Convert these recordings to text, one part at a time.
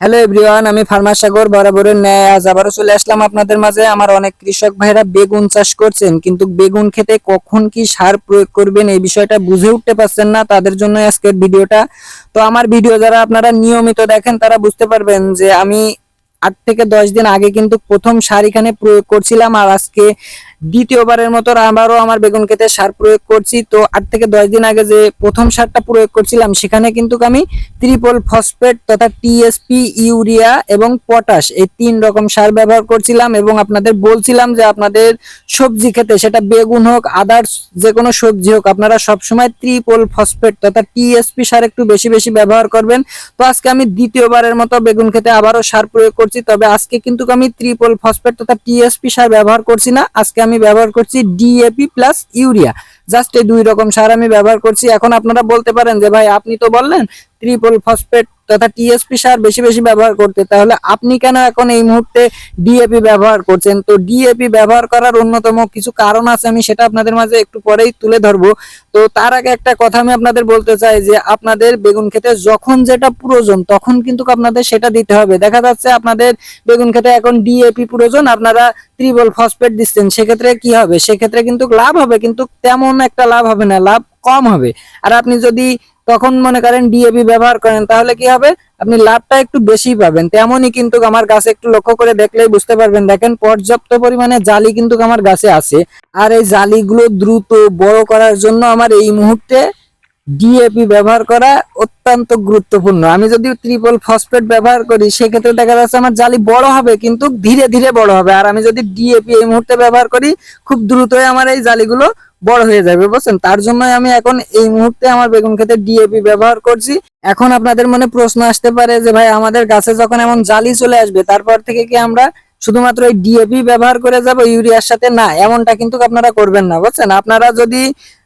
Hello everyone আমি farmer Sagar, বরাবরের ন্যায়। আজ আবারও চলে আসলাম আপনাদের মাঝে। আমার অনেক কৃষক ভাইরা বেগুন চাষ করছেন, কিন্তু বেগুন খেতে কখন কি সার প্রয়োগ করবেন এই বিষয়টা বুঝে উঠতে পারছেন না তাদের জন্য আজকের ভিডিওটা। তো আমার ভিডিও যারা আপনারা নিয়মিত দেখেন, তারা বুঝতে পারবেন যে আমি আট থেকে দশ দিন আগে কিন্তু প্রথম সার এখানে প্রয়োগ করছিলাম, আর আজকে দ্বিতীয়বারের মতো আবারও আমার বেগুন খেতে সার প্রয়োগ করছি। তো আট থেকে দশ দিন আগে যে প্রথম সারটা প্রয়োগ করছিলাম, সেখানে কিন্তু আমি ত্রিপল ফসফেট তথা টিএসপি ইউরিয়া এবং পটাশ এই তিন রকম সার ব্যবহার করছিলাম এবং আপনাদের বলছিলাম যে আপনাদের সবজি খেতে সেটা বেগুন হোক, আদার্স যে কোনো সবজি হোক, আপনারা সবসময় ত্রিপল ফসফেট তথা টিএসপি সার একটু বেশি বেশি ব্যবহার করবেন। তো আজকে আমি দ্বিতীয়বারের মতো বেগুন খেতে আবারও সার প্রয়োগ করছি, তবে আজকে কিন্তু আমি ত্রিপল ফসফেট তথা টিএসপি সার ব্যবহার করছি না। আজকে আমি ব্যবহার করছি ডিএপি প্লাস ইউরিয়া জাস্ট এই দুই রকম সার আমি ব্যবহার করছি। এখন আপনারা বলতে পারেন যে, ভাই, আপনি তো বললেন ট্রিপল ফসফেট তথা টিএসপি সার বেশি বেশি ব্যবহার করতে, তাহলে আপনি কেন এখন এই মুহূর্তে ডিএপি ব্যবহার করছেন? তো ডিএপি ব্যবহার করার অন্যতম কিছু কারণ আছে, আমি সেটা আপনাদের মাঝে একটু পরেই তুলে ধরবো। তো তার আগে একটা কথা আমি আপনাদের বলতে চাই যে, আপনাদের বেগুন খেতে যখন যেটা প্রয়োজন, তখন কিন্তু আপনাদের সেটা দিতে হবে। দেখা যাচ্ছে আপনাদের বেগুন খেতে এখন ডিএপি প্রয়োজন, আপনারা ত্রিবল ফসফেট দিচ্ছেন, সেক্ষেত্রে কি হবে? সেক্ষেত্রে কিন্তু লাভ হবে, কিন্তু তেমন একটা লাভ হবে না, লাভ কম হবে। আর আপনি যদি তখন মনে করেন ডিএপি ব্যবহার করেন, তাহলে কি হবে? আপনি লাভটা একটু বেশি পাবেন। তেমনই কিন্তু আমার গাছে একটু লক্ষ্য করে দেখলেই বুঝতে পারবেন। দেখেন, পর্যাপ্ত পরিমাণে জালি কিন্তু আমার গাছে আছে। আর এই জালিগুলো দ্রুত বড় করার জন্য আমার এই মুহূর্তে ডিএপি ব্যবহার করা অত্যন্ত গুরুত্বপূর্ণ। আমি যদি ত্রিপল ফসফেট ব্যবহার করি, সেক্ষেত্রে দেখা যাচ্ছে আমার জালি বড় হবে, কিন্তু ধীরে ধীরে বড় হবে। আর আমি যদি ডিএপি এই মুহূর্তে ব্যবহার করি, খুব দ্রুতই আমার এই জালিগুলো বড় হয়ে যাবে, বুঝছেন? তার জন্যই আমি এখন এই মুহূর্তে আমার বেগুন খেতে ডিএপি ব্যবহার করছি। এখন আপনাদের মনে প্রশ্ন আসতে পারে যে, ভাই, আমাদের গাছে যখন এমন জালি চলে আসবে, তারপর থেকে কি আমরা শুধুমাত্র এই ডিএপি ব্যবহার করে যাব? ইউরিয়ার সাথে না, এমনটা কিন্তু আপনারা করবেন না, বুঝছেন? আপনারা যদি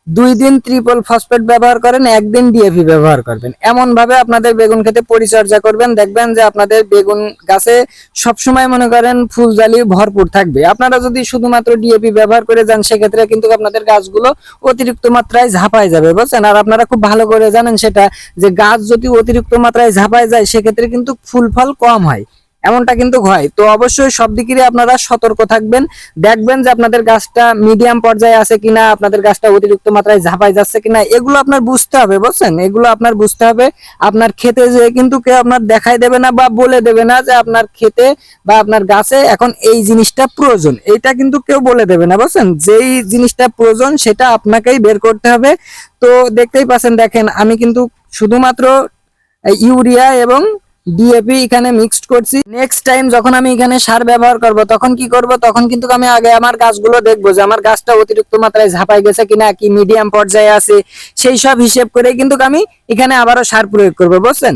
দুই দিন ট্রিপল ফসফেট ব্যবহার করেন, একদিন ডিএপি ব্যবহার করবেন। এমন ভাবে আপনাদের বেগুন খেতে পরিচর্যা করবেন। দেখবেন যে আপনাদের বেগুন গাছে সবসময় মনে করেন ফুল জালি ভরপুর থাকবে। আপনারা যদি শুধুমাত্র ডিএপি ব্যবহার করে যান, সেক্ষেত্রে কিন্তু আপনাদের গাছগুলো অতিরিক্ত মাত্রায় ঝাঁপায় যাবে, বুঝছেন? আর আপনারা খুব ভালো করে জানেন সেটা, যে গাছ যদি অতিরিক্ত মাত্রায় ঝাঁপায় যায়, সেক্ষেত্রে কিন্তু ফুল ফল কম হয়। এমনটা কিন্তু হয়। তো অবশ্যই সব দিকেরই আপনারা সতর্ক থাকবেন। দেখবেন যে আপনাদের গাছটা মিডিয়াম পর্যায়ে আছে কিনা, আপনাদের গাছটা অতিরিক্ত মাত্রায় ঝাঁপাই যাচ্ছে কিনা, এগুলো আপনার বুঝতে হবে, বুঝছেন? এগুলো আপনার বুঝতে হবে। আপনার খেতে যে কিন্তু কেউ আপনার দেখাই দেবে না বা বলে দেবে না যে আপনার খেতে বা আপনার গাছে এখন এই জিনিসটা প্রয়োজন। এইটা কিন্তু কেউ বলে দেবে না, বুঝছেন? যেই জিনিসটা প্রয়োজন সেটা আপনাকেই বের করতে হবে। তো দেখতেই পাচ্ছেন, দেখেন, আমি কিন্তু শুধুমাত্র ইউরিয়া এবং ডিএপি এখানে মিক্সড করছি। নেক্সট টাইম যখন আমি এখানে সার ব্যবহার করব, তখন কি করব? তখন কিন্তু আমি আগে আমার গাছগুলো দেখব যে আমার গাছটা অতিরিক্ত মাত্রায় ঝাঁপাই গেছে কিনা, কি মিডিয়াম পর্যায়ে আছে, সেই সব হিসেব করে কিন্তু আমি এখানে আবারও সার প্রয়োগ করব, বুঝছেন?